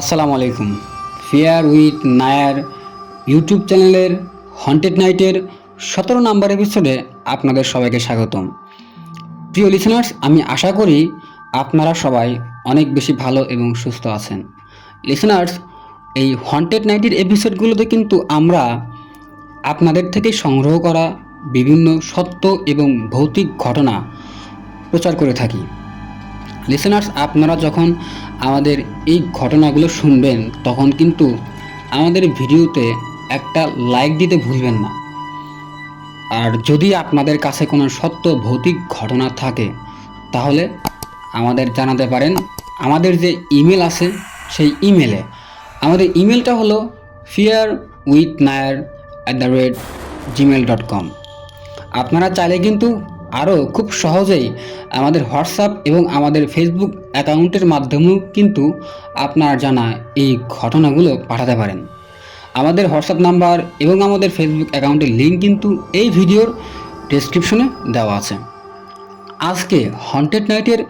আসসালামু আলাইকুম। Fear with Nair YouTube চ্যানেলের হন্টেড নাইটের সতেরো নাম্বার এপিসোডে আপনাদের সবাইকে স্বাগতম। প্রিয় লিসেনার্স আমি আশা করি আপনারা সবাই অনেক বেশি ভালো এবং সুস্থ আছেন। লিসেনার্স এই হন্টেড নাইটের এপিসোডগুলোতে কিন্তু আমরা আপনাদের থেকে সংগ্রহ করা বিভিন্ন সত্য এবং ভৌতিক ঘটনা প্রচার করে থাকি। লিসেনার্স আপনারা যখন আমাদের এই ঘটনাগুলো শুনবেন, তখন কিন্তু আমাদের ভিডিওতে একটা লাইক দিতে ভুলবেন না। আর যদি আপনাদের কাছে কোনো সত্য ভৌতিক ঘটনা থাকে, তাহলে আমাদের জানাতে পারেন। আমাদের যে ইমেল আছে, সেই ইমেলে আমাদের ইমেলটা হলো fear with Nair at the rate Gmail dot com আপনারা চাইলে কিন্তু আরও খুব সহজেই আমাদের হোয়াটসঅ্যাপ এবং আমাদের ফেসবুক অ্যাকাউন্টের মাধ্যমেও কিন্তু আপনার জানা এই ঘটনাগুলো পাঠাতে পারেন। আমাদের হোয়াটসঅ্যাপ নাম্বার এবং আমাদের ফেসবুক অ্যাকাউন্টের লিঙ্ক কিন্তু এই ভিডিওর ডেসক্রিপশনে দেওয়া আছে। আজকে হন্টেড নাইটের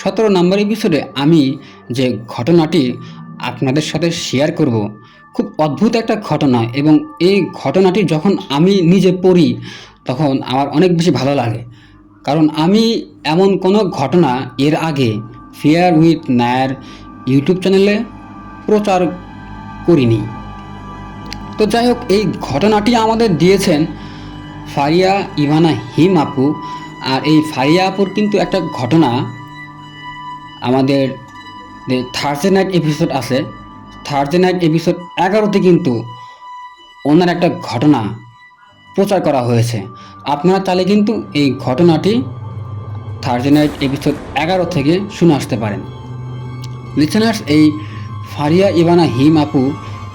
সতেরো নাম্বার এপিসোডে আমি যে ঘটনাটি আপনাদের সাথে শেয়ার করব, খুব অদ্ভুত একটা ঘটনা এবং এই ঘটনাটি যখন আমি নিজে পড়ি, তখন আমার অনেক বেশি ভালো লাগে। কারণ আমি এমন কোনো ঘটনা এর আগে ফেয়ার উইথ নায়ার ইউটিউব চ্যানেলে প্রচার করিনি। তো যাই হোক, এই ঘটনাটি আমাদের দিয়েছেন ফারিয়া ইভানা হিম আপু। আর এই ফারিয়া আপুর কিন্তু একটা ঘটনা আমাদের থার্সডে নাইট এপিসোড আছে থার্সডে নাইট এপিসোড এগারোতে কিন্তু ওনার একটা ঘটনা প্রচার করা হয়েছে। আপনারা তাহলে কিন্তু এই ঘটনাটি থার্সডে নাইট এপিসোড এগারো থেকে শুনে আসতে পারেন। লিসেনার্স এই ফারিয়া ইবানা হিম আপু,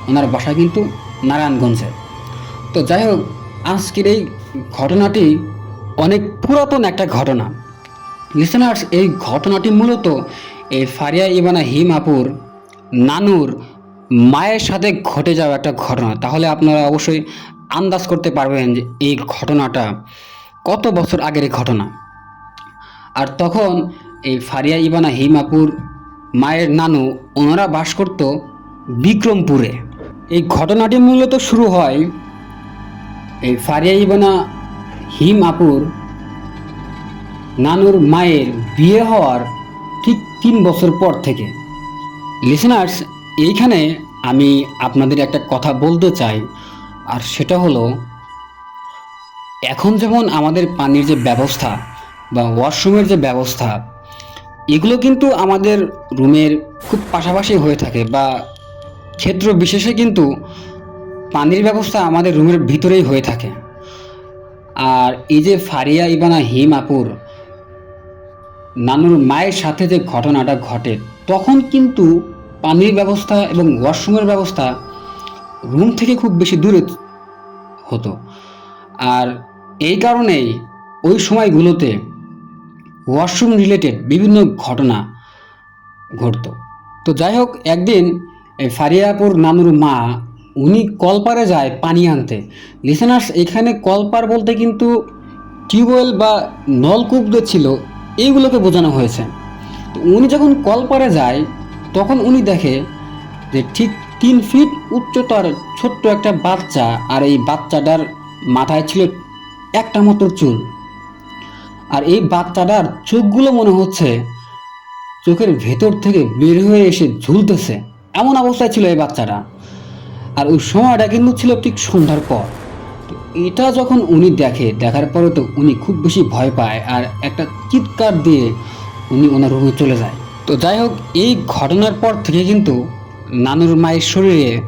ওনার বাসা কিন্তু নারায়ণগঞ্জে। তো যাই হোক, আজকের এই ঘটনাটি অনেক পুরাতন একটা ঘটনা। লিসেনার্স এই ঘটনাটি মূলত এই ফারিয়া ইবানা হিম আপুর নানুর মায়ের সাথে ঘটে যাওয়া একটা ঘটনা। তাহলে আপনারা অবশ্যই আন্দাজ করতে পারবেন যে এই ঘটনাটা কত বছর আগের ঘটনা। আর তখন এই ফারিয়া ইবানা হিম আপুর মায়ের নানু, ওনারা বাস করত বিক্রমপুরে। এই ঘটনাটি মূলত শুরু হয় এই ফারিয়া ইবানা হিম আপুর নানুর মায়ের বিয়ে হওয়ার ঠিক তিন বছর পর থেকে। লিসেনার্স এইখানে আমি আপনাদের একটা কথা বলতে চাই। আর সেটা হলো, এখন যেমন আমাদের পানির যে ব্যবস্থা বা ওয়াশরুমের যে ব্যবস্থা, এগুলো কিন্তু আমাদের রুমের খুব পাশাপাশি হয়ে থাকে বা ক্ষেত্র বিশেষে কিন্তু পানির ব্যবস্থা আমাদের রুমের ভিতরেই হয়ে থাকে। আর এই যে ফারিয়া ইবানা হিম আপুর নানুর মায়ের সাথে যে ঘটনাটা ঘটে, তখন কিন্তু পানির ব্যবস্থা এবং ওয়াশরুমের ব্যবস্থা রুম থেকে খুব বেশি দূরে হতো। আর এই কারণেই ওই সময়গুলোতে ওয়াশরুম রিলেটেড বিভিন্ন ঘটনা ঘটতো। তো যাই হোক, একদিন এই ফারিয়াপুর নানুর মা, উনি কলপারে যায় পানি আনতে। লিসেনার্স এখানে কলপার বলতে কিন্তু টিউবওয়েল বা নলকূপ যে ছিল, এইগুলোকে বোঝানো হয়েছে। তো উনি যখন কলপারে যায়, তখন উনি দেখে যে ঠিক তিন ফিট উচ্চতার ছোট্ট একটা বাচ্চা আর এই বাচ্চাটার মাথায় ছিল একটা মতো চুল। আর এই বাচ্চাটার চোখগুলো মনে হচ্ছে চোখের ভেতর থেকে বের হয়ে এসে ঝুলতেছে। এমন অবস্থায় ছিল এই বাচ্চাটা। আর ওই সময়টা কিন্তু ছিল ঠিক সন্ধ্যার পর। তো এটা যখন উনি দেখে, দেখার পরে তো উনি খুব বেশি ভয় পায় আর একটা চিৎকার দিয়ে উনি ওনার রুমে চলে যায়। তো যাই হোক, এই ঘটনার পর থেকে কিন্তু নানুর মায়ের শরীরে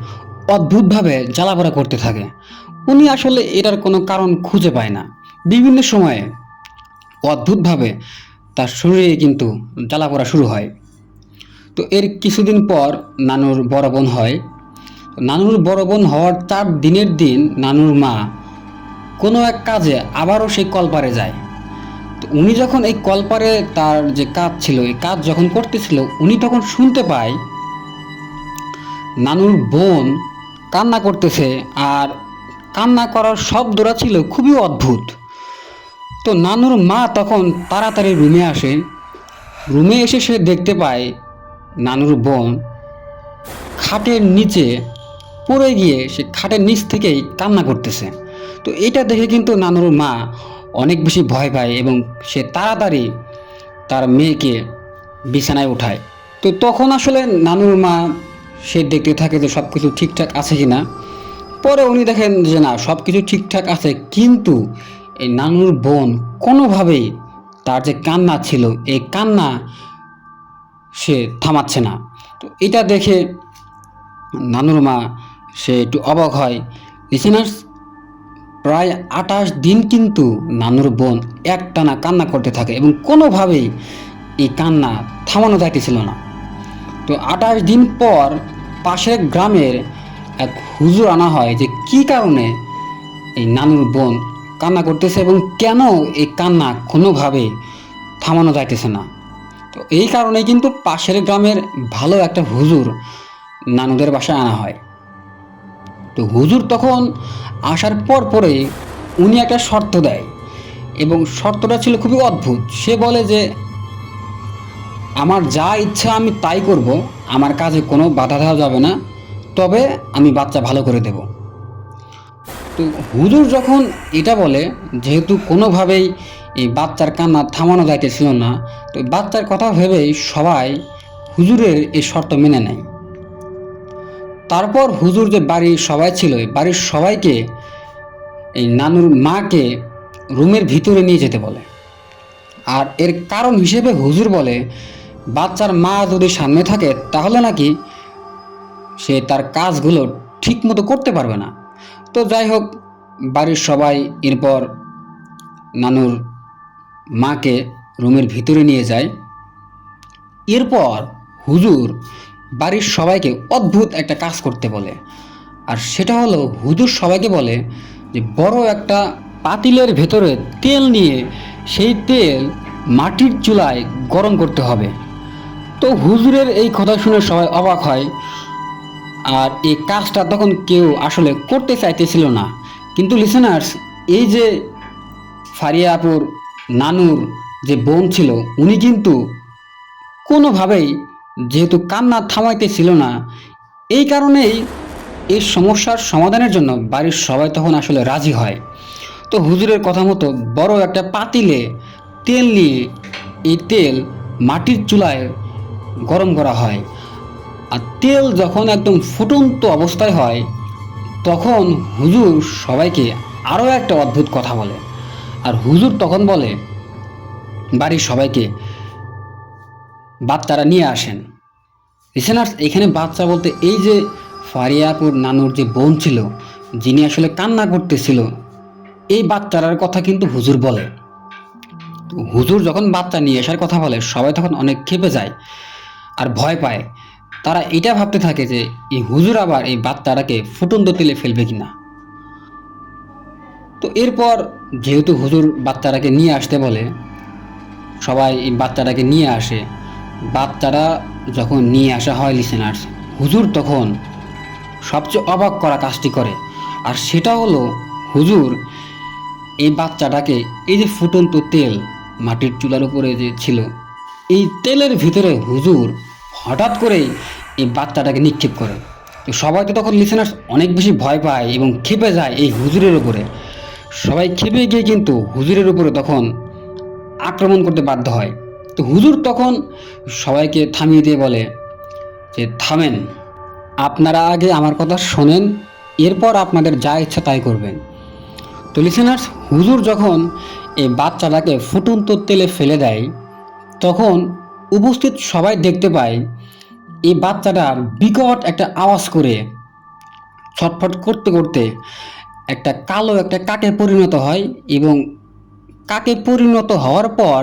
অদ্ভুতভাবে জ্বালাপোড়া করতে থাকে। উনি আসলে এটার কোনো কারণ খুঁজে পায় না। বিভিন্ন সময়ে অদ্ভুতভাবে তার শরীরে কিন্তু জ্বালাপোড়া শুরু হয়। তো এর কিছুদিন পর নানুর বড় বোন হয়। নানুর বড় বোন হওয়ার চার দিনের দিন নানুর মা কোনো এক কাজে আবারও সেই কলপারে যায়। তো উনি যখন এই কলপারে তার যে কাজ ছিল, এই কাজ যখন করতেছিল, উনি তখন শুনতে পায় নানুর বোন কান্না করতেছে আর কান্না করার শব্দটা ছিল খুবই অদ্ভুত। তো নানুর মা তখন তাড়াতাড়ি রুমে আসে। রুমে এসে সে দেখতে পায় নানুর বোন খাটের নিচে পড়ে গিয়ে সে খাটের নিচ থেকেই কান্না করতেছে। তো এটা দেখে কিন্তু নানুর মা অনেক বেশি ভয় পায় এবং সে তাড়াতাড়ি তার মেয়েকে বিছানায় উঠায়। তো তখন আসলে নানুর মা সে দেখতে থাকে যে সব কিছু ঠিকঠাক আছে কি না পরে উনি দেখেন যে না সব কিছু ঠিকঠাক আছে, কিন্তু এই নানুর বোন কোনোভাবেই তার যে কান্না ছিল, এই কান্না সে থামাচ্ছে না। তো এটা দেখে নানুর মা সে একটু অবাক হয়। লিসেনার্স, প্রায় আঠাশ দিন কিন্তু নানুর বোন একটানা কান্না করতে থাকে এবং কোনোভাবেই এই কান্না থামানো যাইতেছিল না। তো আঠাশ দিন পর পাশের গ্রামের এক হুজুর আনা হয় যে, কি কারণে এই নানুর বোন কান্না করতেছে এবং কেন এই কান্না কোনোভাবে থামানো যাইতেছে না? তো এই কারণে কিন্তু পাশের গ্রামের ভালো একটা হুজুর নানুদের বাসায় আনা হয়। তো হুজুর তখন আসার পর পরে উনি একটা শর্ত দেয় এবং শর্তটা ছিল খুবই অদ্ভুত। সে বলে যে আমার যা ইচ্ছা আমি তাই করব, আমার কাজে কোনো বাধা দেওয়া যাবে না, তবে আমি বাচ্চা ভালো করে দেব। তো হুজুর যখন এটা বলে, যেহেতু কোনোভাবেই এই বাচ্চার কান্না থামানো যাইতেছিল না, তো বাচ্চার কথা ভেবেই সবাই হুজুরের এই শর্ত মেনে নেয়। তারপর হুজুর যে বাড়ির সবাই ছিল বাড়ির সবাইকে এই নানুর মাকে রুমের ভিতরে নিয়ে যেতে বলে। আর এর কারণ হিসেবে হুজুর বলে বাচ্চার মা যদি সামনে থাকে, তাহলে নাকি সে তার কাজগুলো ঠিক মতো করতে পারবে না। তো যাই হোক, বাড়ির সবাই এরপর নানুর মাকে রুমের ভিতরে নিয়ে যায়। এরপর হুজুর বাড়ির সবাইকে অদ্ভুত একটা কাজ করতে বলে। আর সেটা হলো, হুজুর সবাইকে বলে যে, বড় একটা পাতিলের ভেতরে তেল নিয়ে সেই তেল মাটির চুলায় গরম করতে হবে। তো হুজুরের এই কথা শুনে সবাই অবাক হয়। আর এই কাজটা তখন কেউ আসলে করতে চাইতেছিল না। কিন্তু লিসেনার্স এই যে ফারিয়া আপুর নানুর যে বোন ছিল, উনি কিন্তু কোনোভাবেই যেহেতু কান্না থামাইতে ছিল না, এই কারণেই এই সমস্যার সমাধানের জন্য বাড়ির সবাই তখন আসলে রাজি হয়। তো হুজুরের কথা মতো বড় একটা পাতিলে তেল নিয়ে এই তেল মাটির চুলায় গরম করা হয়। আর তেল যখন একদম ফুটন্ত অবস্থায় হয়, তখন হুজুর সবাইকে আরও একটা অদ্ভুত কথা বলে। আর হুজুর তখন বলে, বাড়ির সবাইকে, বাচ্চারা নিয়ে আসেন। রিসেনার্স এখানে বাচ্চা বলতে এই যে ফারিয়াপুর নানুর যে বোন ছিল, যিনি আসলে কান্না করতেছিল, এই বাচ্চারার কথা কিন্তু হুজুর বলে। হুজুর যখন বাচ্চা নিয়ে আসার কথা বলে, সবাই তখন অনেক খেপে যায়। আর ভয় পায়। তারা এটা ভাবতে থাকে যে, এই হুজুর আবার এই বাচ্চাটাকে ফুটন্ত তেলে ফেলবে কিনা। তো এরপর যেহেতু হুজুর বাচ্চাটাকে নিয়ে আসতে বলে, সবাই এই বাচ্চাটাকে নিয়ে আসে। বাচ্চারা যখন নিয়ে আসা হয় লিসেনার্স হুজুর তখন সবচেয়ে অবাক করা কাজটি করে। আর সেটা হলো, হুজুর এই বাচ্চাটাকে এই যে ফুটন্ত তেল মাটির চুলার উপরে যে ছিল এই তেলের ভিতরে হুজুর হঠাৎ করেই এই বাচ্চাটাকে নিক্ষেপ করে। তো সবাই তো তখন লিসেনার্স অনেক বেশি ভয় পায় এবং খেপে যায় এই হুজুরের উপরে। সবাই খেপে গিয়ে কিন্তু হুজুরের উপরে তখন আক্রমণ করতে বাধ্য হয়। তো হুজুর তখন সবাইকে থামিয়ে দিয়ে বলে যে, থামেন, আপনারা আগে আমার কথা শোনেন, এরপর আপনাদের যা ইচ্ছা তাই করবেন। তো লিসেনার্স হুজুর যখন এই বাচ্চাটাকে ফুটন্ত তেলে ফেলে দেয় তখন উপস্থিত সবাই দেখতে পায়, এই বাচ্চাটা বিকট একটা আওয়াজ করে, ছটফট করতে করতে একটা কালো একটা কাকে পরিণত হয় এবং কাকে পরিণত হওয়ার পর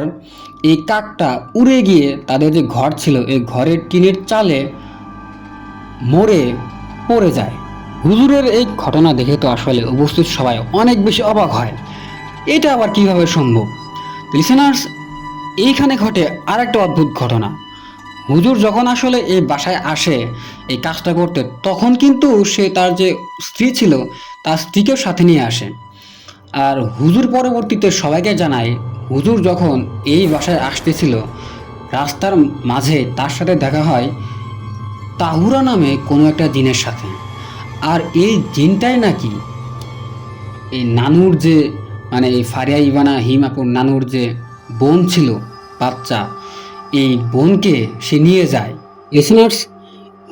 এই কাকটা উড়ে গিয়ে তাদের যে ঘর ছিল, এই ঘরের টিনের চালে মরে পড়ে যায়। হুজুরের এই ঘটনা দেখে তো আসলে উপস্থিত সবাই অনেক বেশি অবাক হয়। এটা আবার কীভাবে সম্ভব? লিসেনার্স এইখানে ঘটে আর একটা অদ্ভুত ঘটনা। হুজুর যখন আসলে এই বাসায় আসে, এই কাজটা করতে, তখন কিন্তু সে তার যে স্ত্রী ছিল, তার স্ত্রীকেও সাথে নিয়ে আসে। আর হুজুর পরবর্তীতে সবাইকে জানায়, হুজুর যখন এই বাসায় আসতেছিল, রাস্তার মাঝে তার সাথে দেখা হয় তাহুরা নামে কোনো একটা জিনের সাথে। আর এই জিনটাই নাকি এই নানুর যে মানে এই ফারিয়া ইবানা হিমাপুর নানুর যে বোন ছিল, বাচ্চা। এই বোনকে সে নিয়ে যায়। লিসনার্স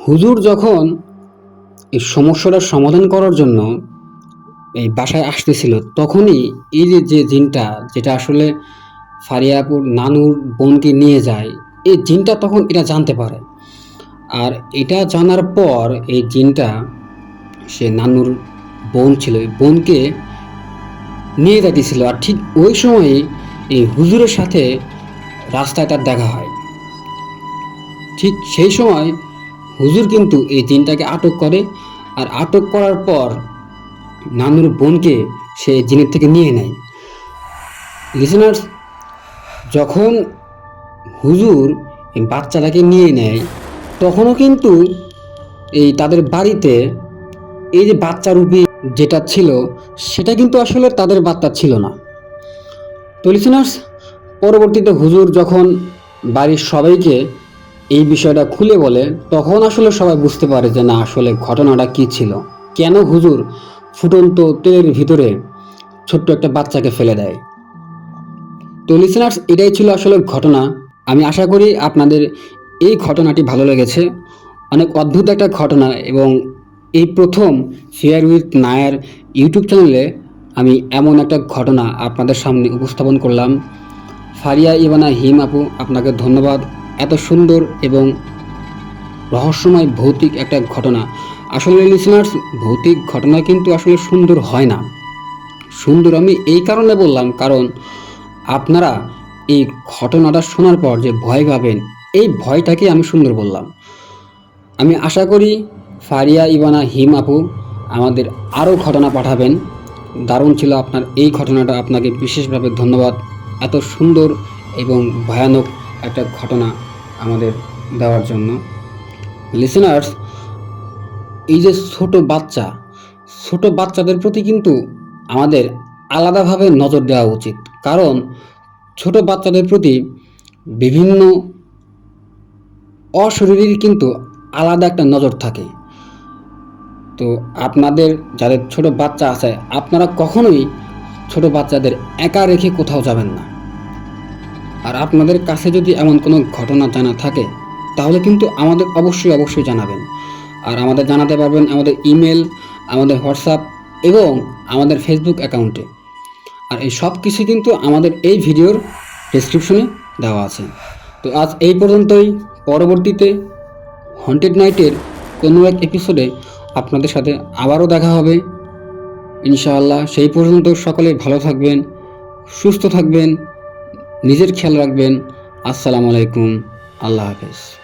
হুজুর যখন এই সমস্যাটার সমাধান করার জন্য এই বাসায় আসতেছিল, তখনই এই যে যে জিনটা, যেটা আসলে ফারিয়াপুর নানুর বোনকে নিয়ে যায়, এই জিনটা তখন এটা জানতে পারে। আর এটা জানার পর এই জিনটা, সে নানুর বোন ছিল, এই বোনকে নিয়ে যাইতেছিল। আর ঠিক ওই সময়ে এই হুজুরের সাথে রাস্তায় তার দেখা হয়। ঠিক সেই সময় হুজুর কিন্তু এই জিনটাকে আটক করে আর আটক করার পর নানুর বোনকে সে জিনের থেকে নিয়ে নেয়। লিসনার্স যখন হুজুর বাচ্চাটাকে নিয়ে নেয়, তখনও কিন্তু এই তাদের বাড়িতে এই যে বাচ্চারূপী যেটা ছিল, সেটা কিন্তু আসলে তাদের বাচ্চা ছিল না। তো লিসনার্স পরবর্তীতে হুজুর যখন বাড়ির সবাইকে এই বিষয়টা খুলে বলে, তখন আসলে সবাই বুঝতে পারে যে না, আসলে ঘটনাটা কী ছিল? কেন হুজুর ফুটন্ত তেলের ভিতরে ছোট্ট একটা বাচ্চাকে ফেলে দেয়? তো লিসনার্স এটাই ছিল আসলে ঘটনা। আমি আশা করি আপনাদের এই ঘটনাটি ভালো লেগেছে। অনেক অদ্ভুত একটা ঘটনা এবং এই প্রথম শেয়ার উইথ নায়ার ইউটিউব চ্যানেলে আমি এমন একটা ঘটনা আপনাদের সামনে উপস্থাপন করলাম। ফারিয়া ইবানা হিম আপু, আপনাকে ধন্যবাদ। এত সুন্দর এবং রহস্যময় ভৌতিক একটা ঘটনা। আসলে লিসনার্স ভৌতিক ঘটনা কিন্তু আসলে সুন্দর হয় না। সুন্দর আমি এই কারণে বললাম, কারণ আপনারা এই ঘটনাটা শোনার পর যে ভয় পাবেন, এই ভয়টাকে আমি সুন্দর বললাম। আমি আশা করি ফারিয়া ইবানা হিম আপু আমাদের আরও ঘটনা পাঠাবেন। দারুণ ছিল আপনার এই ঘটনাটা। আপনাকে বিশেষভাবে ধন্যবাদ। এত সুন্দর এবং ভয়ানক একটা ঘটনা আমাদের দেওয়ার জন্য। লিসেনার্স এই যে ছোট বাচ্চা, ছোট বাচ্চাদের প্রতি কিন্তু আমাদের আলাদাভাবে নজর দেওয়া উচিত। কারণ ছোট বাচ্চাদের প্রতি বিভিন্ন অশরীরীর কিন্তু আলাদা একটা নজর থাকে। তো আপনাদের যাদের ছোট বাচ্চা আছে, আপনারা কখনোই ছোট বাচ্চাদের একা রেখে কোথাও যাবেন না। আর আপনাদের কাছে যদি এমন কোনো ঘটনা জানা থাকে, তাহলে কিন্তু আমাদের অবশ্যই অবশ্যই জানাবেন। আর আমাদের জানাতে পারবেন আমাদের ইমেল, আমাদের হোয়াটসঅ্যাপ এবং আমাদের ফেসবুক অ্যাকাউন্টে। আর এই সব কিছু কিন্তু আমাদের এই ভিডিওর ডেসক্রিপশনে দেওয়া আছে। তো আজ এই পর্যন্তই। পরবর্তীতে হন্টেড নাইটের কোনো এক এপিসোডে আপনাদের সাথে আবারও দেখা হবে। ইনশাআল্লাহ সেই পর্যন্ত সকলে ভালো থাকবেন, সুস্থ থাকবেন, নিজের খেয়াল রাখবেন। আসসালামু আলাইকুম। আল্লাহ হাফেজ।